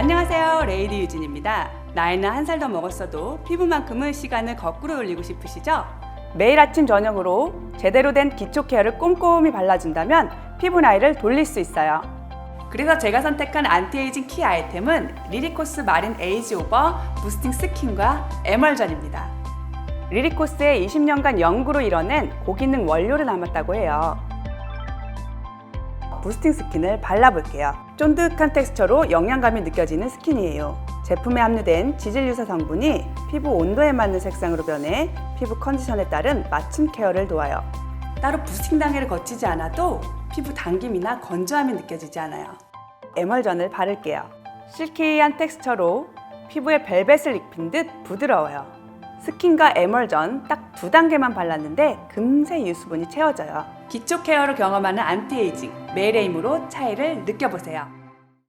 안녕하세요. 레이디 유진입니다. 나이는 한 살 더 먹었어도 피부만큼은 시간을 거꾸로 돌리고 싶으시죠? 매일 아침 저녁으로 제대로 된 기초 케어를 꼼꼼히 발라준다면 피부 나이를 돌릴 수 있어요. 그래서 제가 선택한 안티에이징 키 아이템은 리리코스 마린 에이지 오버 부스팅 스킨과 에멀전입니다. 리리코스의 20년간 연구로 이뤄낸 고기능 원료를 남았다고 해요. 부스팅 스킨을 발라볼게요. 쫀득한 텍스처로 영양감이 느껴지는 스킨이에요. 제품에 함유된 지질 유사 성분이 피부 온도에 맞는 색상으로 변해 피부 컨디션에 따른 맞춤 케어를 도와요. 따로 부스팅 단계를 거치지 않아도 피부 당김이나 건조함이 느껴지지 않아요. 에멀전을 바를게요. 실키한 텍스처로 피부에 벨벳을 입힌 듯 부드러워요. 스킨과 에멀전 딱 두 단계만 발랐는데 금세 유수분이 채워져요. 기초 케어를 경험하는 안티에이징, 메일에임으로 차이를 느껴보세요.